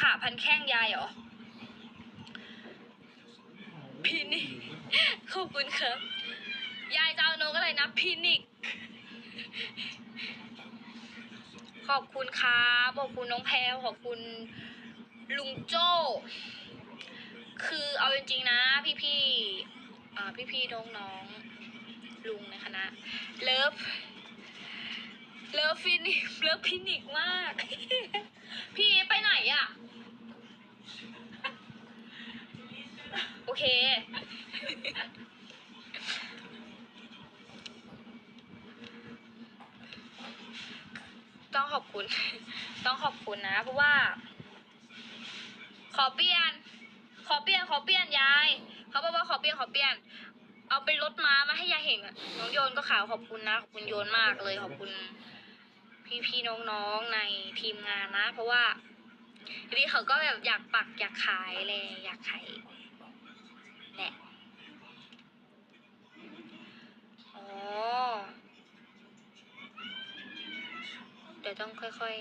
ขาพันแข้งยายเหรอ พินิกขอบคุณครับ ยายจะเอานกอะไรนะพินิก ขอบคุณครับขอบคุณน้องแพรวขอบคุณลุงโจ้ คือเอาจริงๆนะ พี่ๆอ่าพี่ๆน้องๆลุงในคณะเลิฟ เลิฟฟินิกเลิฟพินิกมาก พี่ไปไหนอะโอเค ต้องขอบคุณ ต้องขอบคุณนะ เพราะว่า ขอเปลี่ยน ขอเปลี่ยน ขอเปลี่ยนยาย เขาบอกว่าขอเปลี่ยน ขอเปลี่ยนเอาเป็นรถม้ามาให้ยายเห็นน้องโยนก็ขาวขอบคุณนะ ขอบคุณโยนมากเลยขอบคุณ พี่ๆน้องๆในทีมงานนะ เพราะว่าทีนี้เขาก็แบบอยากปักอยากขายเลยอยากขายเนี่ยอ๋อเดี๋ยวต้องค่อย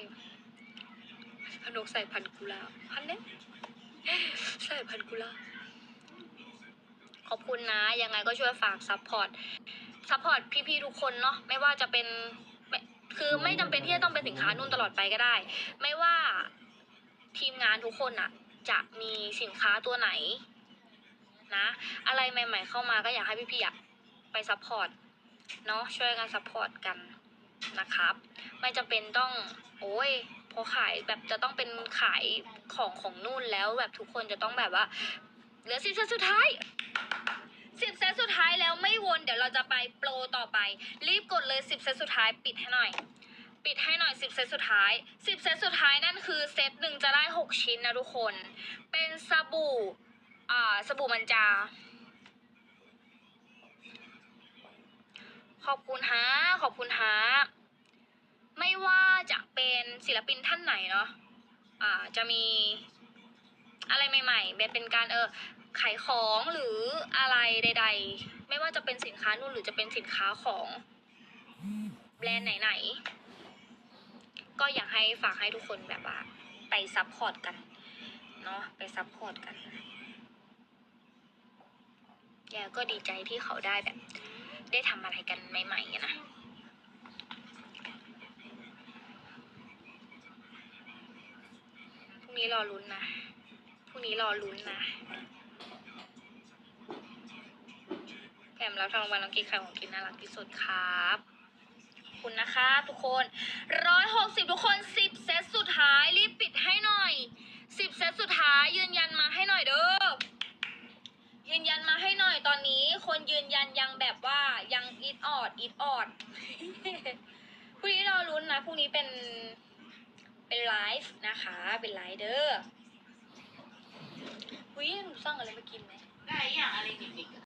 ๆพนกใส่พันกุลาพันเนี้ยใส่พันกุลาขอบคุณนะ ยังไงก็ช่วยฝากซัพพอร์ตซัพพอร์ตพี่ๆทุกคนเนาะไม่ว่าจะเป็น คือไม่จำเป็นที่จะต้องเป็นสินค้านุ่นตลอดไปก็ได้ ไม่ว่าทีมงานทุกคนอะจะมีสินค้าตัวไหน นะ อะไรใหม่ ๆ เข้ามาก็อยากให้พี่ๆอะไปซัพพอร์ตเนาะช่วยกันซัพพอร์ตกันนะครับ ไม่จำเป็นต้อง โอ้ยพอขายแบบจะต้องเป็นขายของของนู่นแล้วแบบทุกคนจะต้องแบบว่าเหลือสิบเซตสุดท้าย เราจะไปโปรต่อไป รีบกดเลยสิบเซตสุดท้ายปิดให้หน่อย ปิดให้หน่อยสิบเซตสุดท้ายสิบเซตสุดท้ายนั่นคือเซตหนึ่งจะได้หกชิ้นนะทุกคน เป็นสบู่อ่าสบู่มันจา ขอบคุณฮะขอบคุณฮะไม่ว่าจะเป็นศิลปินท่านไหนเนาะอ่าจะมี ใหม่ๆแบบเป็นการเออขายของหรืออะไรใด ๆ ไม่ว่าจะเป็นสินค้านู่นหรือจะเป็นสินค้าของแบรนด์ไหนๆ ก็อยากให้ฝากให้ทุกคนแบบว่า ไปซัพพอร์ตกันเนาะไปซัพพอร์ตกันแกก็ดีใจที่เขาได้แบบ ได้ทำอะไรกันใหม่ๆอะนะพรุ่งนี้รอลุ้นนะ รุ่งนี้รอลุ้นนะแถมรับทางรางวัลน้องกิ๊กไข่ของกินน่ารักที่สุดครับ คุณนะคะทุกคนร้อยหกสิบทุกคนสิบเซตสุดท้ายรีบปิดให้หน่อยสิบเซตสุดท้ายยืนยันมาให้หน่อยเด้อยืนยันมาให้หน่อยตอนนี้ คนยืนยันยังแบบว่ายังอีทออดอีทออดพรุ่งนี้รอลุ้นนะพรุ่งนี้เป็นเป็นไลฟ์นะคะ เป็นไลฟ์เด้อ อุ้ยหนูสั่งอะไรมากินไหม ได้อย่างอะไรเด็กๆอะ